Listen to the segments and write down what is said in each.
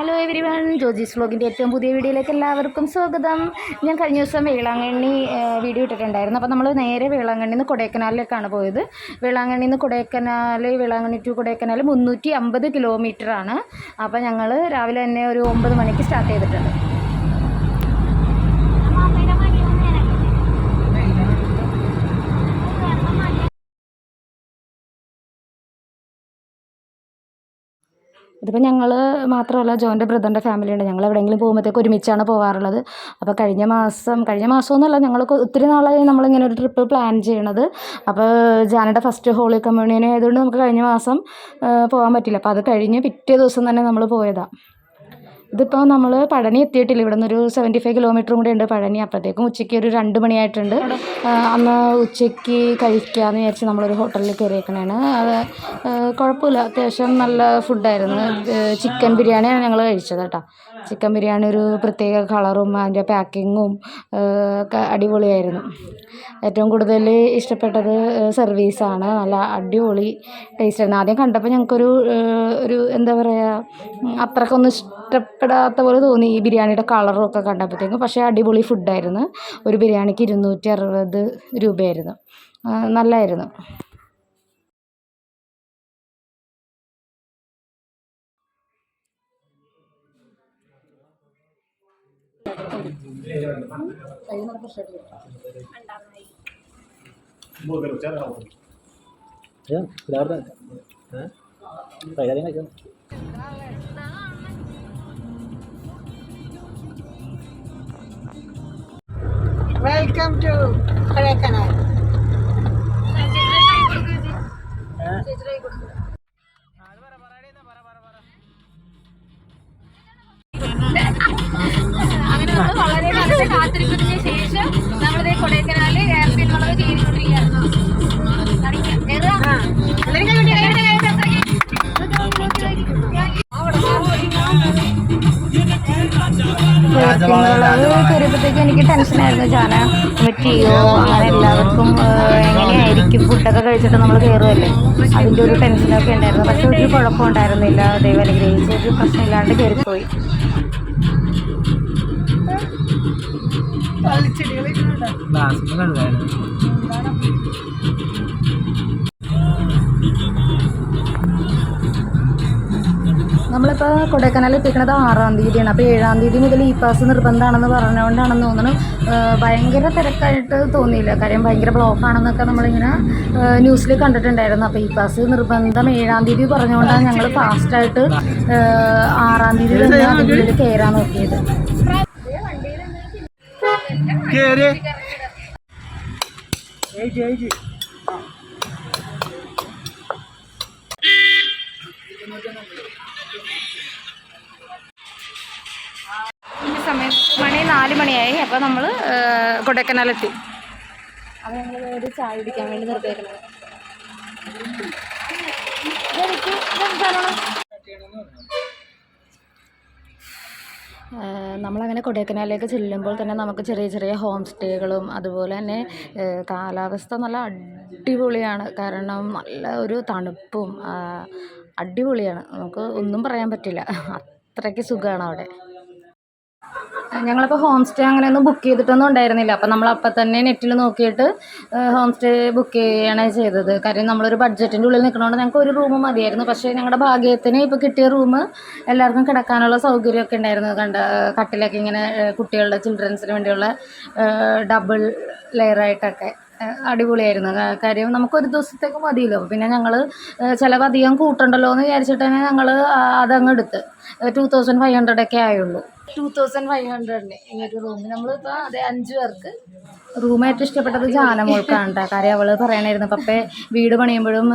Hello every one Joji's വ്ളോഗിന്റെ ഏറ്റവും പുതിയ വീഡിയോയിലേക്ക് എല്ലാവർക്കും സ്വാഗതം. ഞാൻ കഴിഞ്ഞ ദിവസം വേളാങ്കണ്ണി വീഡിയോ ഇട്ടിട്ടുണ്ടായിരുന്നു. അപ്പോൾ നമ്മൾ നേരെ വേളാങ്കണ്ണിയിൽ നിന്ന് കൊടൈക്കനാലിലേക്കാണ് പോയത്. വേളാങ്കണ്ണിയിൽ നിന്ന് കൊടൈക്കനാൽ വേളാങ്കണ്ണി ടു കൊടൈക്കനാൽ മുന്നൂറ്റി അമ്പത് ആണ്. അപ്പോൾ ഞങ്ങൾ രാവിലെ തന്നെ ഒരു ഒമ്പത് മണിക്ക് സ്റ്റാർട്ട് ചെയ്തിട്ടുണ്ട്. ഇതിപ്പോൾ ഞങ്ങൾ മാത്രമല്ല ജോന്റെ ബ്രദറിന്റെ ഫാമിലി ഉണ്ട്. ഞങ്ങൾ എവിടെയെങ്കിലും പോകുമ്പോഴത്തേക്ക് ഒരുമിച്ചാണ് പോകാറുള്ളത് അപ്പോൾ കഴിഞ്ഞ മാസം കഴിഞ്ഞ മാസമൊന്നുമല്ല ഞങ്ങൾ ഒത്തിരി നാളായി നമ്മളിങ്ങനെ ഒരു ട്രിപ്പ് പ്ലാൻ ചെയ്യണത്. അപ്പോൾ ജാനയുടെ ഫസ്റ്റ് ഹോളി കമ്മ്യൂണിയൻ ആയതുകൊണ്ട് നമുക്ക് കഴിഞ്ഞ മാസം പോകാൻ പറ്റില്ല അപ്പോൾ അത് കഴിഞ്ഞ് പിറ്റേ ദിവസം തന്നെ നമ്മൾ പോയതാണ് ഇതിപ്പോൾ നമ്മൾ പഴനി എത്തിയിട്ടില്ല. ഇവിടെ നിന്നൊരു സെവന്റി ഫൈവ് കിലോമീറ്റർ കൂടെ ഉണ്ട് പഴനി. അപ്പോഴത്തേക്കും ഉച്ചയ്ക്ക് ഒരു രണ്ട് മണിയായിട്ടുണ്ട്. അന്ന് ഉച്ചയ്ക്ക് കഴിക്കാമെന്ന് വിചാരിച്ച് നമ്മളൊരു ഹോട്ടലിൽ കയറിയേക്കണേണ് അത് കുഴപ്പമില്ല. അത്യാവശ്യം നല്ല ഫുഡായിരുന്നു ചിക്കൻ ബിരിയാണിയാണ് ഞങ്ങൾ കഴിച്ചത് കേട്ടോ. ചിക്കൻ ബിരിയാണി ഒരു പ്രത്യേക കളറും അതിന്റെ പാക്കിങ്ങും ഒക്കെ അടിപൊളിയായിരുന്നു. ഏറ്റവും കൂടുതൽ ഇഷ്ടപ്പെട്ടത് സർവീസാണ്. നല്ല അടിപൊളി ടേസ്റ്റായിരുന്നു ആദ്യം കണ്ടപ്പോൾ ഞങ്ങൾക്കൊരു ഒരു എന്താ പറയുക അത്രക്കൊന്നും ഇഷ്ടപ്പെടാത്ത പോലെ തോന്നി ഈ ബിരിയാണിയുടെ കളറും ഒക്കെ കണ്ടപ്പോഴത്തേക്കും. പക്ഷേ അടിപൊളി ഫുഡായിരുന്നു ഒരു ബിരിയാണിക്ക് ഇരുന്നൂറ്റി അറുപത് രൂപയായിരുന്നു. നല്ലതായിരുന്നു Rin na welcome to Kodaikanal അങ്ങനെ വളരെ കാലത്തെ കാത്തിരിപ്പിന് ശേഷം നമ്മളിത് കൊടൈക്കനാല് എയർപിൻ വളവ് ചെയ്തുകൊണ്ടിരിക്കുകയാണ് കയറിയപ്പോഴത്തേക്ക് എനിക്ക് ടെൻഷനായിരുന്നു ചാന പറ്റിയോ അങ്ങനെ എല്ലാവർക്കും എങ്ങനെയായിരിക്കും ഫുഡൊക്കെ കഴിച്ചിട്ട് നമ്മൾ കയറുമല്ലേ അതിന്റെ ഒരു ടെൻഷനൊക്കെ ഉണ്ടായിരുന്നു. പക്ഷെ ഒരു കുഴപ്പമുണ്ടായിരുന്നില്ല ദൈവം അനുഗ്രഹിച്ച്. ഒരു പ്രശ്നമില്ലാണ്ട് കയറിപ്പോയി നമ്മളിപ്പോൾ കൊടൈക്കനാൽ എത്തിക്കണത് ആറാം തീയതിയാണ്. അപ്പോൾ ഏഴാം തീയതി മുതൽ ഈ പാസ് നിർബന്ധമാണെന്ന് പറഞ്ഞുകൊണ്ടാണെന്ന് തോന്നുന്നു. ഭയങ്കര തിരക്കായിട്ട് തോന്നിയില്ല. കാര്യം ഭയങ്കര ബ്ലോക്ക് ആണെന്നൊക്കെ നമ്മളിങ്ങനെ ന്യൂസിൽ കണ്ടിട്ടുണ്ടായിരുന്നു. അപ്പോൾ ഈ പാസ് നിർബന്ധം ഏഴാം തീയതി പറഞ്ഞുകൊണ്ടാണ് ഞങ്ങൾ ഫാസ്റ്റായിട്ട് ആറാം തീയതി തന്നെ അതിനുള്ളിൽ കയറാൻ നോക്കിയത്. ഈ സമയം മണി നാല് മണിയായി. അപ്പോൾ നമ്മൾ കൊടൈക്കനാലെത്തി. അത് ഒരു ചായ കുടിക്കാൻ വേണ്ടി നിർത്തിയേക്കുന്നത്. ഇതെനിക്ക് ഇതെന്താണ്? നമ്മളങ്ങനെ കൊടൈക്കനാലിലേക്ക് ചെല്ലുമ്പോൾ തന്നെ നമുക്ക് ചെറിയ ചെറിയ ഹോം സ്റ്റേകളും അതുപോലെ തന്നെ കാലാവസ്ഥ നല്ല അടിപൊളിയാണ്. കാരണം നല്ല ഒരു തണുപ്പും അടിപൊളിയാണ്. നമുക്ക് ഒന്നും പറയാൻ പറ്റില്ല. അത്രയ്ക്ക് സുഖമാണ് അവിടെ ഞങ്ങളിപ്പോൾ ഹോം സ്റ്റേ അങ്ങനെയൊന്നും ബുക്ക് ചെയ്തിട്ടൊന്നും ഉണ്ടായിരുന്നില്ല. അപ്പം നമ്മൾ അപ്പം തന്നെ നെറ്റിൽ നോക്കിയിട്ട് ഹോം സ്റ്റേ ബുക്ക് ചെയ്യുകയാണ് ചെയ്തത്. കാര്യം നമ്മളൊരു ബഡ്ജറ്റിന്റെ ഉള്ളിൽ നിൽക്കണോണ്ട് ഞങ്ങൾക്ക് ഒരു റൂം മതിയായിരുന്നു. പക്ഷേ ഞങ്ങളുടെ ഭാഗ്യത്തിന് ഇപ്പോൾ കിട്ടിയ റൂം എല്ലാവർക്കും കിടക്കാനുള്ള സൗകര്യമൊക്കെ ഉണ്ടായിരുന്നു. കണ്ട കട്ടിലൊക്കെ ഇങ്ങനെ കുട്ടികളുടെ ചിൽഡ്രൻസിന് വേണ്ടിയുള്ള ഡബിൾ ലെയറായിട്ടൊക്കെ അടിപൊളിയായിരുന്നു. കാര്യം നമുക്കൊരു ദിവസത്തേക്ക് മതിയല്ലോ. പിന്നെ ഞങ്ങൾ ചിലവ് അധികം കൂട്ടണ്ടല്ലോ എന്ന് വിചാരിച്ചിട്ട് തന്നെ ഞങ്ങൾ അതങ്ങ് എടുത്ത്. ടു തൗസൻഡ് ഫൈവ് ഹൺഡ്രഡ് ഒക്കെ ആയുള്ളൂ. ടു തൗസൻഡ് ഫൈവ് ഹൺഡ്രഡിന് ഈ ഒരു റൂം നമ്മളിപ്പോൾ അതെ അഞ്ച് പേർക്ക് റൂം ഏറ്റവും ഇഷ്ടപ്പെട്ടത് ജാനമോൾക്കാണ് കേട്ടോ കാര്യം അവൾ പറയണായിരുന്നു പപ്പേ വീട് പണിയുമ്പോഴും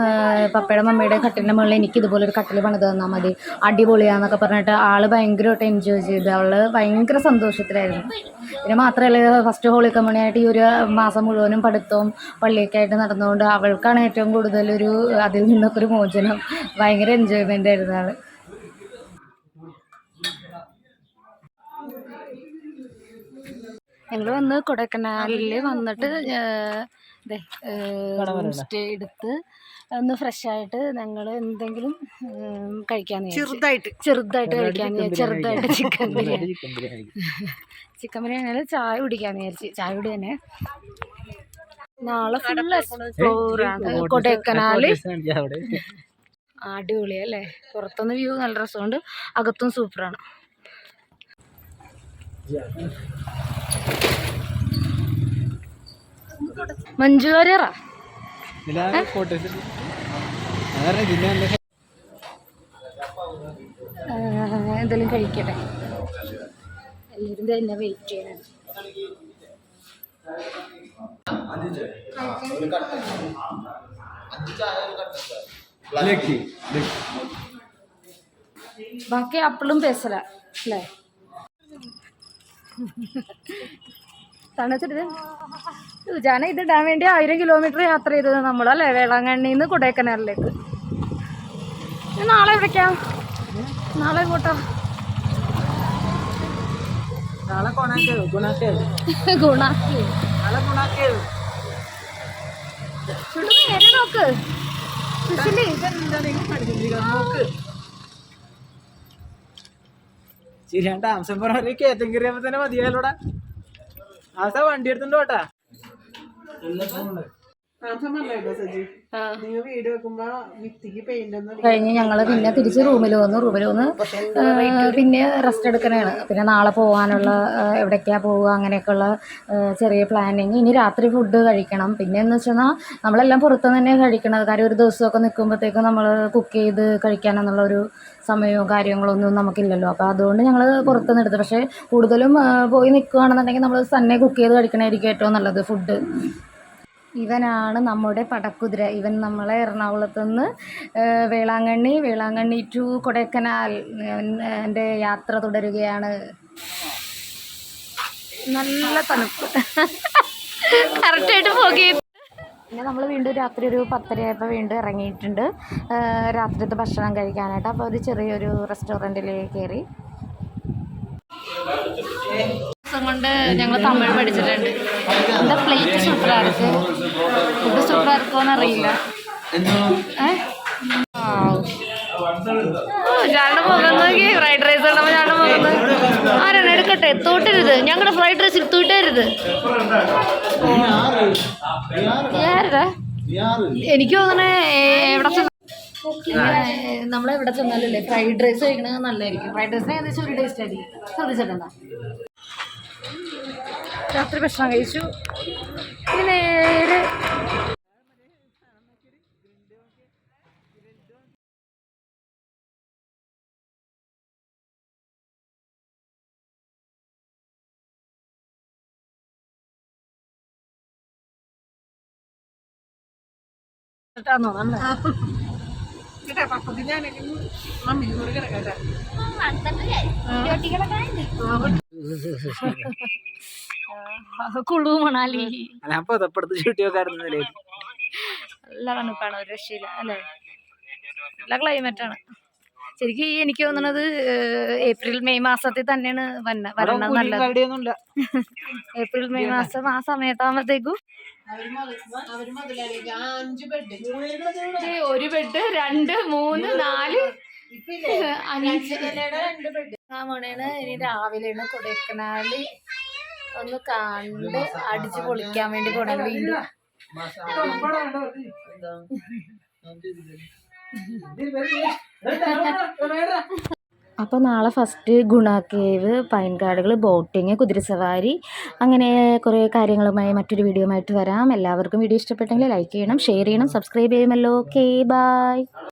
പപ്പയുടെ മമ്മിയുടെ കട്ടിലിന്റെ മുകളിൽ എനിക്ക് ഇതുപോലെ ഒരു കട്ടിൽ പണിത് തന്നാൽ മതി. അടിപൊളിയാന്നൊക്കെ പറഞ്ഞിട്ട് ആൾ ഭയങ്കരമായിട്ട് എൻജോയ് ചെയ്ത്. അവൾ ഭയങ്കര സന്തോഷത്തിലായിരുന്നു. പിന്നെ മാത്രമല്ല ഫസ്റ്റ് ഹോളി കമ്മ്യൂണിയായിട്ട് ഈ ഒരു മാസം മുഴുവനും പഠിത്തവും പള്ളിയൊക്കെ ആയിട്ട് നടന്നുകൊണ്ട് അവൾക്കാണ് ഏറ്റവും കൂടുതൽ ഒരു അതിൽ നിന്നൊക്കെ ഒരു മോചനം. ഭയങ്കര എൻജോയ്മെന്റ് ആയിരുന്നു ആൾ ഞങ്ങൾ വന്ന് കൊടൈക്കനാലിൽ വന്നിട്ട്? സ്റ്റേ എടുത്ത് ഒന്ന് ഫ്രഷ് ആയിട്ട് ഞങ്ങൾ എന്തെങ്കിലും കഴിക്കാൻ ചെറുതായിട്ട്. ചെറുതായിട്ട് കഴിക്കാൻ ചെറുതായിട്ട് ചിക്കൻ ബിരിയാണി ചിക്കൻ ബിരിയാണി. ചായ കുടിക്കാന്ന് വിചാരിച്ചു. ചായ കുടി തന്നെ. നാളെ ഫുൾ എക്സ്പ്ലോർ ആണ്. കൊടൈക്കനാല്. അടിപൊളിയല്ലേ? പുറത്തുനിന്ന് വ്യൂ നല്ല രസമുണ്ട്. അകത്തും സൂപ്പറാണ് മഞ്ജു വാര്യറാ? എന്തെങ്കിലും കഴിക്കട്ടെ. എല്ലാവരും തന്നെ വെയിറ്റ് ചെയ്യണം. ബാക്കി അപ്പളും പേസല അല്ലേ? തണുത്തിട്ട് ജാന ഇത് ഇടാൻ വേണ്ടി ആയിരം കിലോമീറ്റർ യാത്ര ചെയ്തത് നമ്മൾ അല്ലേ വേളാങ്കണ്ണിയിൽ നിന്ന് കൊടൈക്കനാലിലേക്ക് നാളെ എവിടേക്കാ? നാളെ എങ്ങോട്ടാ? നാളെ സുശീലി ആംസം പറഞ്ഞ കയറ്റം കയറിയപ്പോ തന്നെ മതിയായാലോടാ അവസ്ഥ വണ്ടി എടുത്തുണ്ട് കഴിഞ്ഞ് ഞങ്ങൾ പിന്നെ തിരിച്ച് റൂമിൽ വന്നു. റൂമിൽ വന്ന് പിന്നെ റെസ്റ്റ് എടുക്കണേണ്. പിന്നെ നാളെ പോകാനുള്ള എവിടേക്കാ പോവുക അങ്ങനെയൊക്കെയുള്ള ചെറിയ പ്ലാനിങ് ഇനി രാത്രി ഫുഡ് കഴിക്കണം. പിന്നെ എന്ന് വെച്ചാൽ നമ്മളെല്ലാം പുറത്തുനിന്ന് തന്നെ കഴിക്കണത്. കാര്യം ഒരു ദിവസമൊക്കെ നിൽക്കുമ്പോഴത്തേക്കും നമ്മൾ കുക്ക് ചെയ്ത് കഴിക്കാനെന്നുള്ള ഒരു സമയവും കാര്യങ്ങളൊന്നും നമുക്കില്ലല്ലോ. അപ്പോൾ അതുകൊണ്ട് ഞങ്ങൾ പുറത്തുനിന്ന് എടുത്തു. പക്ഷേ കൂടുതലും പോയി നിൽക്കുകയാണെന്നുണ്ടെങ്കിൽ നമ്മൾ തന്നെ കുക്ക് ചെയ്ത് കഴിക്കണമായിരിക്കും ഏറ്റവും നല്ലത് ഫുഡ് ഇവനാണ് നമ്മുടെ പടക്കുതിര. ഇവൻ നമ്മളെ എറണാകുളത്ത് നിന്ന് വേളാങ്കണ്ണി വേളാങ്കണ്ണി ടു കൊടൈക്കനാൽ എന്റെ യാത്ര തുടരുകയാണ്. നല്ല തണുപ്പ്. കറക്റ്റായിട്ട് പോകി പിന്നെ നമ്മൾ വീണ്ടും രാത്രി ഒരു പത്തരയായപ്പോൾ വീണ്ടും ഇറങ്ങിയിട്ടുണ്ട്. രാത്രിത്തെ ഭക്ഷണം കഴിക്കാനായിട്ട്. അപ്പോൾ ഒരു ചെറിയൊരു റെസ്റ്റോറന്റിൽ കയറി. ദിവസം കൊണ്ട് ഞങ്ങൾ തമിഴ് പഠിച്ചിട്ടുണ്ട്. എന്താ പ്ലേറ്റ് സൂപ്പറാർക്ക്? ഫുഡ്? ആവ്. ഓ, ഞാനുടെ മുഖം നോക്കി. ഫ്രൈഡ് റൈസ് മുഖം നോക്കി. ആരാണ്? എടുക്കട്ടെ. തോട്ടരുത്. ഞങ്ങളുടെ ഫ്രൈഡ് റൈസ് തൂട്ടരുത്. ആരുടെ എനിക്ക് തോന്നണേ എവിടെ നമ്മൾ നമ്മളെവിടെ ചെന്നാലല്ലേ ഫ്രൈഡ് റൈസ് കഴിക്കണത് നല്ലതായിരിക്കും. ഫ്രൈഡ് റൈസിന് ഏകദേശം ഒരു ടേസ്റ്റ് ആയിരിക്കും. ശ്രദ്ധിച്ചിട്ടുണ്ടോ രാത്രി ഭക്ഷണം കഴിച്ചു. നേരെ ാന്നോ നല്ല കേട്ടാ മമ്മി കുളു മണാലി. ഞാൻ പുതപ്പെടുത്ത് നല്ല തണുപ്പാണ് ഒരു രക്ഷയില്ല അല്ലേ? നല്ല ക്ലൈമറ്റാണ് ശരിക്കും എനിക്ക് തോന്നുന്നത് ഏപ്രിൽ മെയ് മാസത്തിൽ തന്നെയാണ് വന്ന വരണത് നല്ലത്. ഏപ്രിൽ മെയ് മാസം ആ സമയത്താകുമ്പോഴത്തേക്കും ഒരു ബെഡ് രണ്ട് മൂന്ന് നാല്. അഞ്ച്. നിലയുടെ രണ്ട് ബെഡ് ആ മോണേണ് ഇനി രാവിലെയാണ് കൊടൈക്കനാല് ഒന്ന് കണ്ട് അടിച്ചു പൊളിക്കാൻ വേണ്ടി പോണേ വീണ്ടും. അപ്പോൾ നാളെ ഫസ്റ്റ് ഗുണ കേവ് പൈൻ കാടുകൾ ബോട്ടിങ് കുതിരസവാരി അങ്ങനെ കുറേ കാര്യങ്ങളുമായി മറ്റൊരു വീഡിയോ ആയിട്ട് വരാം. എല്ലാവർക്കും വീഡിയോ ഇഷ്ടപ്പെട്ടെങ്കിൽ ലൈക്ക് ചെയ്യണം ഷെയർ ചെയ്യണം സബ്സ്ക്രൈബ് ചെയ്യുമല്ലോ. Okay bye